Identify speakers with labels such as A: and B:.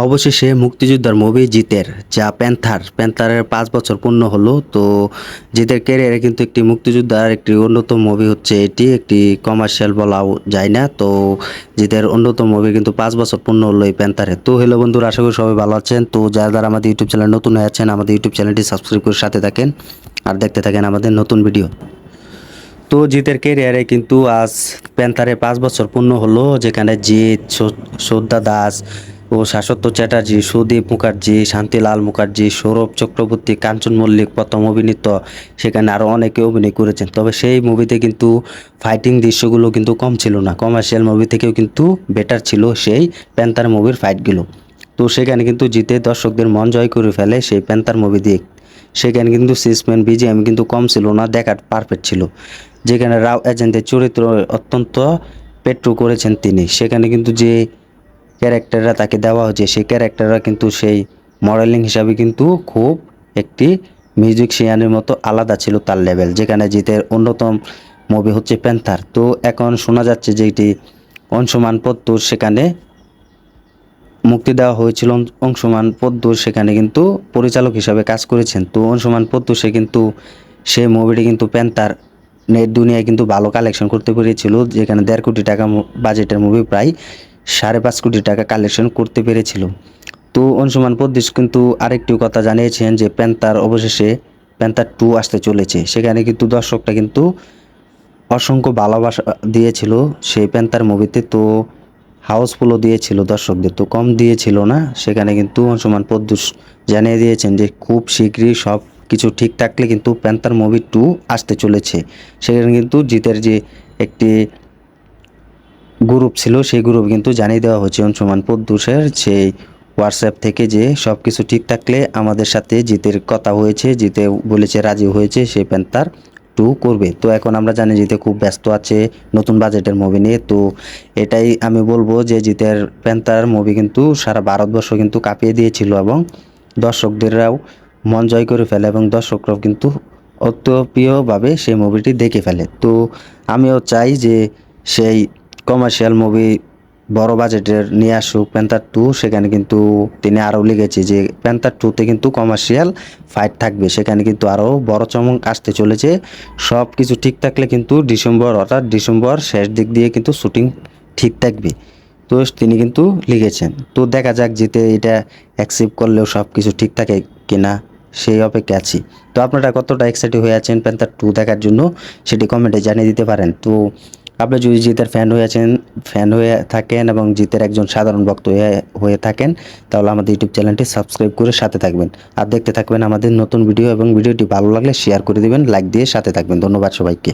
A: অবশেষে মুক্তিযোদ্ধার মুভি জিতের, যা প্যান্থার, প্যান্থারের পাঁচ বছর পূর্ণ হলো, তো জিতের ক্যারিয়ারে কিন্তু একটি মুক্তিযোদ্ধার একটি অন্যতম মুভি হচ্ছে এটি, একটি কমার্শিয়াল বলাও যায় না, তো জিতের অন্যতম মুভি কিন্তু পাঁচ বছর পূর্ণ হলো এই প্যান্থারে তো হ্যালো বন্ধুরা, আশা করি সবাই ভালো আছেন, তো যারা যারা আমাদের ইউটিউব চ্যানেল নতুন হয়ে আছেন, আমাদের ইউটিউব চ্যানেলটি সাবস্ক্রাইব করে সাথে থাকেন, আর দেখতে থাকেন আমাদের নতুন ভিডিও তো জিতের ক্যারিয়ারে কিন্তু আজ প্যান্থারে পাঁচ বছর পূর্ণ হলো, যেখানে জিৎ শ্রদ্ধা দাস ও শাশ্বত চ্যাটার্জি, সুদীপ মুখার্জি, শান্তিলাল মুখার্জি, সৌরভ চক্রবর্তী, কাঞ্চন মল্লিক, প্রথম অভিনীত, সেখানে আরও অনেকে অভিনয় করেছেন। তবে সেই মুভিতে কিন্তু ফাইটিং দৃশ্যগুলো কিন্তু কম ছিল না। কমার্শিয়াল মুভি থেকেও কিন্তু বেটার ছিল সেই প্যান্থার মুভির ফাইটগুলো তো সেখানে কিন্তু জিতে দর্শকদের মন জয় করে ফেলে সেই প্যান্থার মুভি দিয়ে। সেখানে কিন্তু সিসম্যান বিজিএম কিন্তু কম ছিল না, দেখার পারফেক্ট ছিল। যেখানে রাও এজেন্টের চরিত্র অত্যন্ত পেট্রো করেছেন তিনি। সেখানে কিন্তু যে ক্যারেক্টাররা তাকে দেওয়া হয়েছে, সেই ক্যারেক্টাররা কিন্তু সেই মডেলিং হিসাবে কিন্তু খুব একটি মিউজিক মিউজিকশিয়ানের মতো আলাদা ছিল তার লেভেল যেখানে জিতের অন্যতম মুভি হচ্ছে প্যান্থার তো এখন শোনা যাচ্ছে যে এটি অংশমান পত্তর সেখানে মুক্তি দেওয়া হয়েছিল অংশমান পদ্মুর সেখানে কিন্তু পরিচালক হিসাবে কাজ করেছেন। তো অংশমান পদ্মু সে কিন্তু সেই মুভিটি কিন্তু প্যান্তার নেট দুনিয়ায় কিন্তু ভালো কালেকশন করতে পেরেছিল, যেখানে দেড় কোটি টাকা বাজেটের মুভি প্রায় সাড়ে পাঁচ কোটি টাকা কালেকশন করতে পেরেছিল। তো অংশমান পদ্মুষ কিন্তু আরেকটি কথা জানিয়েছেন যে প্যান্তার অবশেষে প্যান্তার টু আসতে চলেছে। সেখানে কিন্তু দর্শকটা কিন্তু অসংখ্য ভালোবাসা দিয়েছিল সেই প্যান্তার মুভিতে তো হাউসফুলও দিয়েছিল, দর্শকদের তো কম দিয়েছিল না। সেখানে কিন্তু অংশমান পদ্মুষ জানিয়ে দিয়েছেন যে, খুব শীঘ্রই সব কিছু ঠিক থাকলে কিন্তু প্যান্তার মুভি টু আসতে চলেছে। সেখানে কিন্তু জিতের যে একটি গ্রুপ ছিল, সেই গ্রুপ কিন্তু জানিয়ে দেওয়া হয়েছে অংশমান পদ্মুষের সেই হোয়াটসঅ্যাপ থেকে যে সব কিছু ঠিক থাকলে আমাদের সাথে জিতের কথা হয়েছে, জিতে বলেছে রাজি হয়েছে সেই প্যান্তার টু করবে। তো এখন আমরা জানি জিতে খুব ব্যস্ত আছে নতুন বাজেটের মুভি নিয়ে। তো এটাই আমি বলব যে জিতের প্যান্তার মুভি কিন্তু সারা ভারতবর্ষ কিন্তু কাঁপিয়ে দিয়েছিল এবং দর্শকদেরও মন জয় করে ফেলে এবং দর্শকরাও কিন্তু অত্যপ্রিয়ভাবে সেই মুভিটি দেখে ফেলে। তো আমিও চাই যে সেই কমার্শিয়াল মুভি বড় বাজেটের নিয়ে আসুক প্যান্থার টু সেখানে কিন্তু তিনি আরও লিখেছে যে প্যান্থার টুতে কিন্তু কমার্শিয়াল ফাইট থাকবে। সেখানে কিন্তু আরও বড় চমক আসতে চলেছে। সব কিছু ঠিক থাকলে কিন্তু ডিসেম্বর, অর্থাৎ ডিসেম্বর শেষ দিক দিয়ে কিন্তু শুটিং ঠিক থাকবে। তো তিনি কিন্তু লিখেছেন। তো দেখা যাক জিতে এটা অ্যাকসেপ্ট করলেও সব কিছু ঠিক থাকে কিনা, সেই অপেক্ষা আছি। তো আপনারা কতটা এক্সাইটেড হয়ে আছেন প্যান্থার টু দেখার জন্য, সেটি কমেন্টে জানিয়ে দিতে পারেন। তো আপনি যদি জিতের ফ্যান হয়ে আছেন ফ্যান হয়ে থাকেন এবং জিতের একজন সাধারণ ভক্ত হয়ে হয়ে থাকেন, তাহলে আমাদের ইউটিউব চ্যানেলটি সাবস্ক্রাইব করে সাথে থাকবেন। আর দেখতে থাকবেন আমাদের নতুন ভিডিও এবং ভিডিওটি ভালো লাগলে শেয়ার করে দিবেন লাইক দিয়ে সাথে থাকবেন। ধন্যবাদ সবাইকে।